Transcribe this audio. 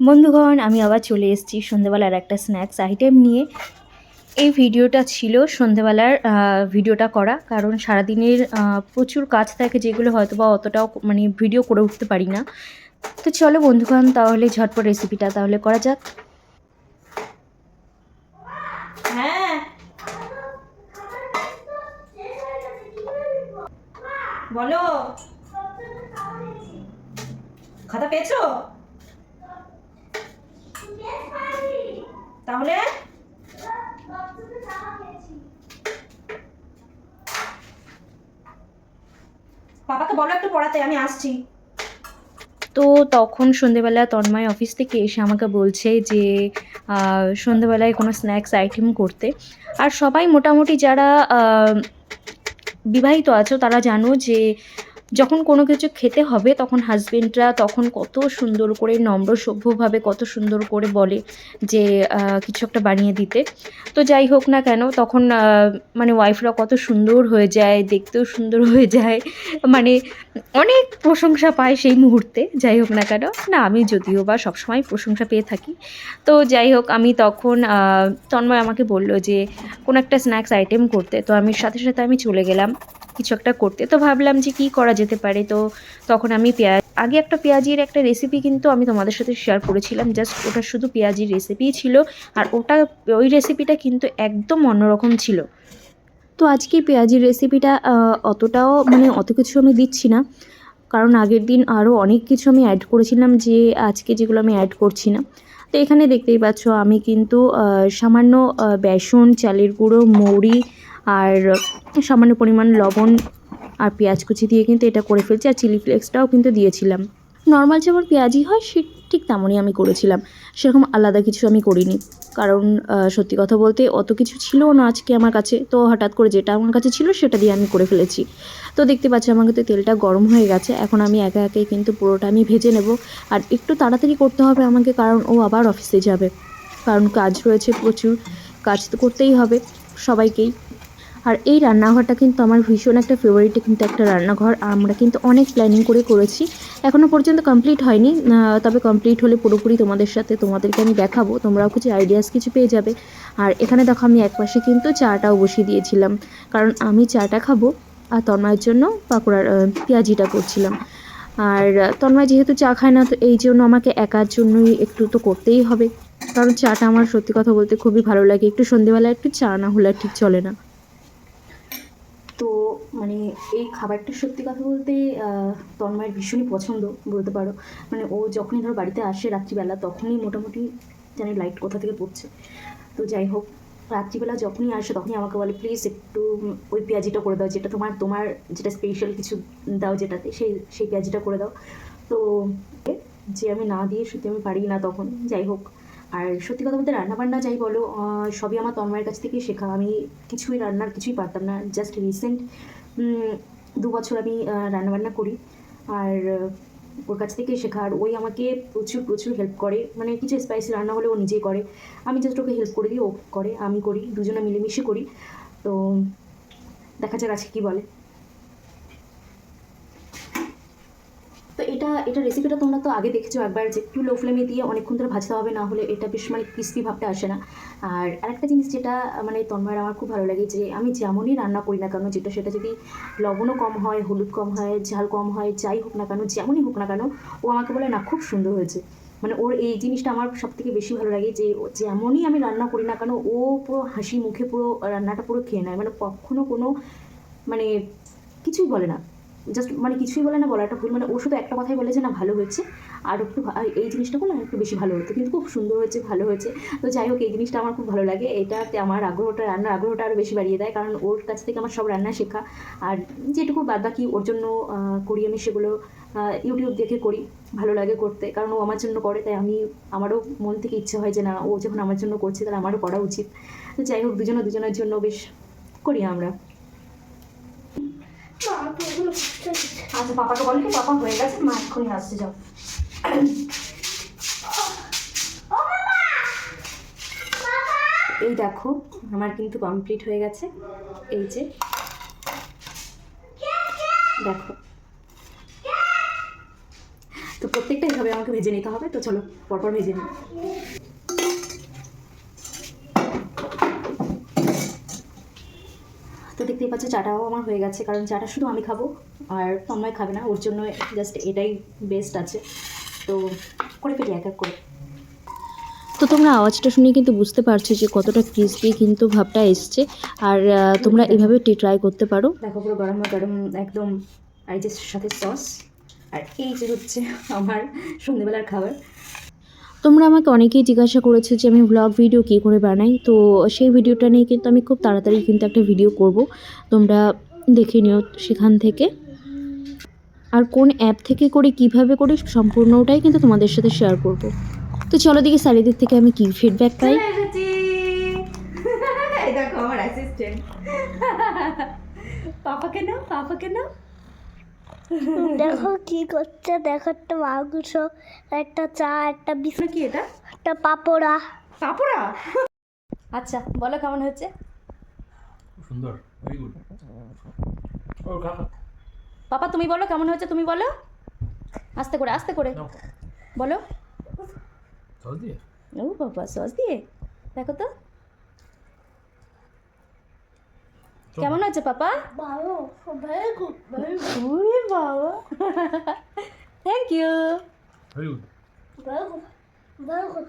বন্ধুগণ, আমি আবার চলে এসেছি সন্ধেবেলার একটা স্ন্যাক্স আইটেম নিয়ে। এই ভিডিওটা ছিল সন্ধেবেলার ভিডিওটা করা, কারণ সারাদিনের প্রচুর কাজ থাকে যেগুলো হয়তো বা অতটাও মানে ভিডিও করে উঠতে পারি না। তো চলো বন্ধুগণ, তাহলে ঝটপট রেসিপিটা তাহলে করা যাক। হ্যাঁ। বলো। খাতা পেয়েছ? তাহলে? বাবাকে বলো একটু পড়াতে, আমি আসছি। তো তখন সন্ধেবেলা তন্ময় অফিস থেকে এসে আমাকে বলছে যে সন্ধেবেলায় কোনো স্ন্যাক্স আইটেম করতে। আর সবাই মোটামুটি যারা বিবাহিত আছো, তারা জানো যে যখন কোনো কিছু খেতে হবে, তখন হাজবেন্ডরা তখন কত সুন্দর করে নম্র সভ্যভাবে কত সুন্দর করে বলে যে কিছু একটা বানিয়ে দিতে। তো যাই হোক না কেন, তখন মানে ওয়াইফরা কত সুন্দর হয়ে যায়, দেখতেও সুন্দর হয়ে যায়। মানে অনেক প্রশংসা পায় সেই মুহূর্তে, যাই হোক না কেন। না, আমি যদিও বা সবসময় প্রশংসা পেয়ে থাকি। তো যাই হোক, আমি তখন তন্ময় আমাকে বলল যে, কোনো একটা স্ন্যাক্স আইটেম করতে। তো আমি সাথে সাথে আমি চলে গেলাম। কিছু একটা করতে। তো ভাবলাম যে কী করা যেতে পারে। তো তখন আমি পেঁয়াজ, আগে একটা পেঁয়াজির একটা রেসিপি কিন্তু আমি তোমাদের সাথে শেয়ার করেছিলাম। জাস্ট ওটা শুধু পেঁয়াজির রেসিপিই ছিল। আর ওটা, ওই রেসিপিটা কিন্তু একদম অন্যরকম ছিল। তো আজকে পেঁয়াজির রেসিপিটা অতটাও মানে অত কিছু আমি দিচ্ছি না। কারণ আগের দিন আরও অনেক কিছু আমি অ্যাড করেছিলাম যে আজকে যেগুলো আমি অ্যাড করছি না। তো এখানে দেখতেই পাচ্ছ আমি কিন্তু সামান্য বেসন, চালের গুঁড়ো, মৌরি আর সামান্য পরিমাণ লবণ আর পেঁয়াজ কুচি দিয়ে কিন্তু এটা করে ফেলছি, আর চিলি ফ্লেক্সটাও কিন্তু দিয়েছিলাম। নর্মাল যেমন পেঁয়াজি হয়, সে ঠিক তেমনই আমি করেছিলাম। সেরকম আলাদা কিছু আমি করিনি। কারণ সত্যি কথা বলতে অত কিছু ছিল না আজকে আমার কাছে। তো হঠাৎ করে যেটা আমার কাছে ছিল সেটা দিয়ে আমি করে ফেলেছি। তো দেখতে পাচ্ছি আমার কিন্তু তেলটা গরম হয়ে গেছে। এখন আমি একা একে কিন্তু পুরোটা আমি ভেজে নেব। আর একটু তাড়াতাড়ি করতে হবে আমাকে, কারণ ও আবার অফিসে যাবে। কারণ কাজ রয়েছে প্রচুর। কাজ তো করতেই হবে সবাইকেই। আর এই রান্নাঘরটা কিন্তু আমার ভীষণ একটা ফেভারিট কিন্তু একটা রান্নাঘর। আমরা কিন্তু অনেক প্ল্যানিং করে করেছি। এখনও পর্যন্ত কমপ্লিট হয়নি। তবে কমপ্লিট হলে পুরোপুরি তোমাদের সাথে তোমাদেরকে আমি দেখাবো। তোমরাও কিছু আইডিয়াস কিছু পেয়ে যাবে। আর এখানে দেখো আমি একপাশে কিন্তু চাটাও বসিয়ে দিয়েছিলাম। কারণ আমি চাটা খাব আর তন্ময়ের জন্য পাকোড়ার পেঁয়াজিটা করছিলাম। আর তন্ময় যেহেতু চা খায় না, তো এই জন্য আমাকে একার জন্যই একটু তো করতেই হবে। কারণ চাটা আমার সত্যি কথা বলতে খুবই ভালো লাগে। একটু সন্ধেবেলা একটু চা না হলে ঠিক চলে না। মানে এই খাবারটা সত্যি কথা বলতে তন্ময়ের ভীষণই পছন্দ বলতে পারো। মানে ও যখনই ধরো বাড়িতে আসে রাত্রিবেলা, তখনই মোটামুটি জানি লাইট কোথা থেকে পড়ছে। তো যাই হোক, রাত্রিবেলা যখনই আসে তখনই আমাকে বলে প্লিজ একটু ওই পেঁয়াজিটা করে দাও, যেটা তোমার তোমার যেটা স্পেশাল কিছু দাও যেটাতে, সেই সেই পেঁয়াজিটা করে দাও। তো যে আমি না দিয়ে সত্যি আমি পারি না তখন, যাই হোক। আর সত্যি কথা বলতে রান্নাবান্না যাই বলো সবই আমার তন্ময়ের কাছ থেকেই শেখা। আমি কিছুই রান্নার কিছুই পারতাম না। জাস্ট রিসেন্ট দু বছর আমি রান্নাবান্না করি। আর ওর কাছ থেকেই শেখা। আর ওই আমাকে প্রচুর প্রচুর হেল্প করে। মানে কিছু স্পাইসি রান্না হলে ও নিজেই করে। আমি জাস্ট ওকে হেল্প করে দিই, ও করে, আমি করি, দুজনে মিলেমিশে করি। তো দেখা যাক আজকে কী বলে তো এটা এটা রেসিপিটা তোমরা তো আগে দেখেছ একবার যে একটু লো ফ্লেমে দিয়ে অনেকক্ষণ ধরে ভাজতে হবে, না হলে এটা বেশ মানে ক্রিস্পি ভাবটা আসে না। আর আরেকটা জিনিস যেটা মানে তন্ময়ের আমার খুব ভালো লাগে যে আমি যেমনই রান্না করি না কেন, যেটা, সেটা যদি লবণও কম হয়, হলুদ কম হয়, ঝাল কম হয়, যাই হোক না কেন, যেমনই হোক না কেন, ও আমাকে বলে, না, খুব সুন্দর হয়েছে। মানে ওর এই জিনিসটা আমার সব থেকে বেশি ভালো লাগে যে যেমনই আমি রান্না করি না কেন, ও পুরো হাসি মুখে পুরো রান্নাটা পুরো খেয়ে নেয়। মানে কখনো কোনো মানে কিছুই বলে না। জাস্ট মানে কিছুই বলে না বলাটা ভুল। মানে ও শুধু একটা কথাই বলে যে, না, ভালো হয়েছে। আর একটু এই জিনিসটা আর একটু বেশি ভালো হতো। কিন্তু খুব সুন্দর হয়েছে, ভালো হয়েছে। তো যাই হোক, এই জিনিসটা আমার খুব ভালো লাগে। এটাতে আমার আগ্রহটা, রান্নার আগ্রহটা আরও বেশি বাড়িয়ে দেয়। কারণ ওর কাছ থেকে আমার সব রান্না শেখা। আর যেটুকু বাদ বাকি ওর জন্য করি আমি সেগুলো ইউটিউব দেখে করি। ভালো লাগে করতে। কারণ ও আমার জন্য করে, তাই আমি, আমারও মন থেকে ইচ্ছে হয় যে, না, ও যখন আমার জন্য করছে, তাহলে আমারও করা উচিত। তো যাই হোক, দুজনে দুজনের জন্য বেশ করি আমরা। আচ্ছা পাপাকে বল কি? পাপা হয়ে গেছে, মা এক্ষুনি আসতে যাও। এই দেখো, আমার কিন্তু কমপ্লিট হয়ে গেছে। এই যে, দেখো। তো প্রত্যেকটা এইভাবে আমাকে ভেজে নিতে হবে, তো চলো, পরপর ভেজে নিই। দেখতেই পাচ্ছ চাটাও আমার হয়ে গেছে কারণ চাটা শুধু আমি খাব আর তন্ময় খাবে না ওর জন্য জাস্ট এটাই বেস্ট আছে। তো করে ফেলি এক এক করে। তো তোমরা আওয়াজটা শুনে কিন্তু বুঝতে পারছ যে কতটা ক্রিসপি কিন্তু ভাবটা এসছে। আর তোমরা এভাবে টি ট্রাই করতে পারো। দেখো পুরো গরম গরম একদম আর যে সাথে সস আর এই যে হচ্ছে আমার সন্ধেবেলার খাবার। তোমরা আমাকে অনেকেই জিজ্ঞাসা করেছ যে আমি ব্লগ ভিডিও কী করে বানাই। তো সেই ভিডিওটা নিয়ে কিন্তু আমি খুব তাড়াতাড়ি কিন্তু একটা ভিডিও করব। তোমরা দেখে নিও সেখান থেকে। আর কোন অ্যাপ থেকে করে কীভাবে করে সম্পূর্ণটাই কিন্তু তোমাদের সাথে শেয়ার করব। তো চলো দেখি স্যারিদের থেকে আমি কি ফিডব্যাক পাই। পাপাকে নাও পাপাকে নাও দেখো কি করছে? দেখো একটা মাংস একটা চা একটা বিস্কুট কি এটা? একটা পাপড়া। পাপড়া? আচ্ছা বলো কেমন হচ্ছে সুন্দর ভেরি গুড ও কাকা পাপা তুমি বলো কেমন হচ্ছে তুমি বলো। আস্তে করে আস্তে করে। বলো। সস দিয়ে? ও বাবা সস দিয়ে? দেখো তো। কেমন আছে পাপা? ওরে বাবা থ্যাংক ইউ ভেরি গুড